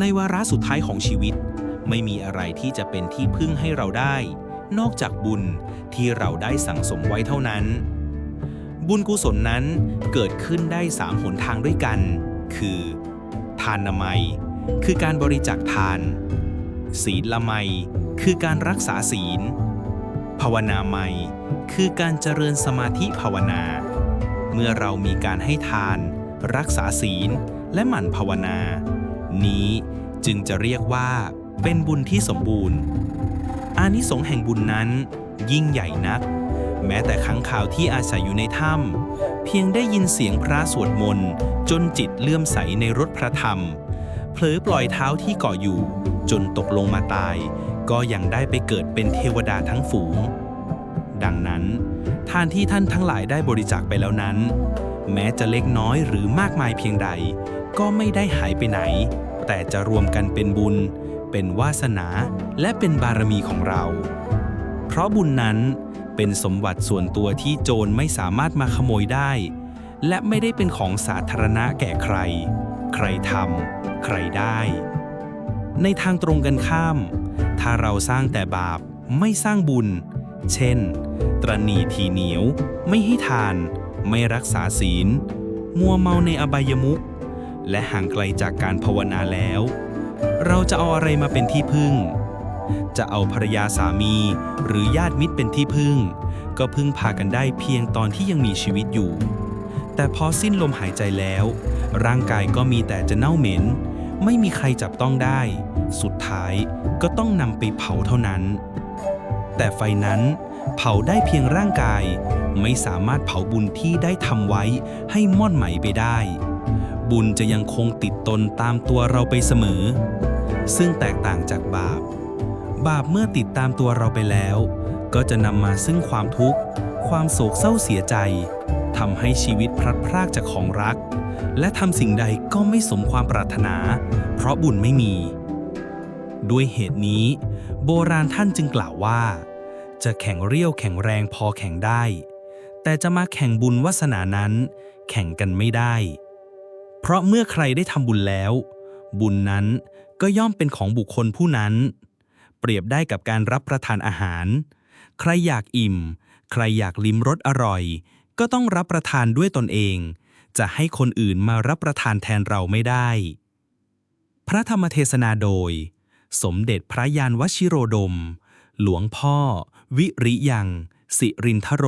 ในวาระสุดท้ายของชีวิต ไม่มีอะไรที่จะเป็นที่พึ่งให้เราได้ นอกจากบุญที่เราได้สั่งสมไว้เท่านั้น บุญกุศลนั้นเกิดขึ้นได้สามหนทางด้วยกัน คือ ทานนามัย คือการบริจาคทาน ศีลละไมยคือการรักษาศีล ภาวนาไมคือการเจริญสมาธิภาวนา เมื่อเรามีการให้ทาน รักษาศีลและหมั่นภาวนา นี้จึงจะเรียกว่าเป็นบุญที่สมบูรณ์ อานิสงส์แห่งบุญนั้นยิ่งใหญ่นัก แม้แต่ขังข่าวที่อาศัยอยู่ในถ้ำเพียงได้ยินเสียงพระสวดมนต์จนจิตเลื่อมใสในรถพระธรรม เผลอปล่อยเท้าที่เกาะอยู่ จนตกลงมาตาย ก็ยังได้ไปเกิดเป็นเทวดาทั้งฝูง ดังนั้นทานที่ท่านทั้งหลายได้บริจาคไปแล้วนั้น แม้จะเล็กน้อยหรือมากมายเพียงใด ก็ไม่ได้หายไปไหน แต่จะรวมกันเป็นบุญ เป็นวาสนาและเป็นบารมีของเรา เพราะบุญนั้นเป็นสมบัติส่วนตัวที่โจรไม่สามารถมาขโมยได้ และไม่ได้เป็นของสาธารณะแก่ใคร ใครทำใครได้ ในทางตรงกันข้าม ถ้าเราสร้างแต่บาปไม่สร้างบุญ เช่น ตรณีทีเหนียว ไม่ให้ทาน ไม่รักษาศีล มัวเมาในอบายมุข และห่างไกลจากการภาวนาแล้ว เราจะเอาอะไรมาเป็นที่พึ่ง จะเอาภรรยาสามีหรือญาติมิตรเป็นที่พึ่ง ก็พึ่งพากันได้เพียงตอนที่ยังมีชีวิตอยู่ แต่พอสิ้นลมหายใจแล้ว ร่างกายก็มีแต่จะเน่าเหม็น ไม่มีใครจับต้องได้ สุดท้ายก็ต้องนำไปเผาเท่านั้น แต่ไฟนั้นเผาได้เพียงร่างกาย ไม่สามารถเผาบุญที่ได้ทำไว้ให้ม่อนไหมไปได้ บุญจะยังคงติดตนตามตัวเราไปเสมอ ซึ่งแตกต่างจากบาป บาปเมื่อติดตามตัวเราไปแล้ว ก็จะนำมาซึ่งความทุกข์ ความโศกเศร้าเสียใจทำให้ชีวิตพลัดพรากจากของรัก และทำสิ่งใดก็ไม่สมความปรารถนา เพราะบุญไม่มี ด้วยเหตุนี้ โบราณท่านจึงกล่าวว่า จะแข่งเรี่ยวแข่งแรงพอแข่งได้ แต่จะมาแข่งบุญวาสนานั้น แข่งกันไม่ได้ ราะเมื่อใครได้ทำบุญแล้ว บุญนั้นก็ย่อมเป็นของบุคคลผู้นั้น เปรียบได้กับการรับประทานอาหาร ใครอยากอิ่ม ใครอยากลิ้มรสอร่อย ก็ต้องรับประทานด้วยตนเอง จะให้คนอื่นมารับประทานแทนเราไม่ได้ พระธรรมเทศนาโดย สมเด็จพระยานวชิโรดม หลวงพ่อ วิริยัง สิรินทโร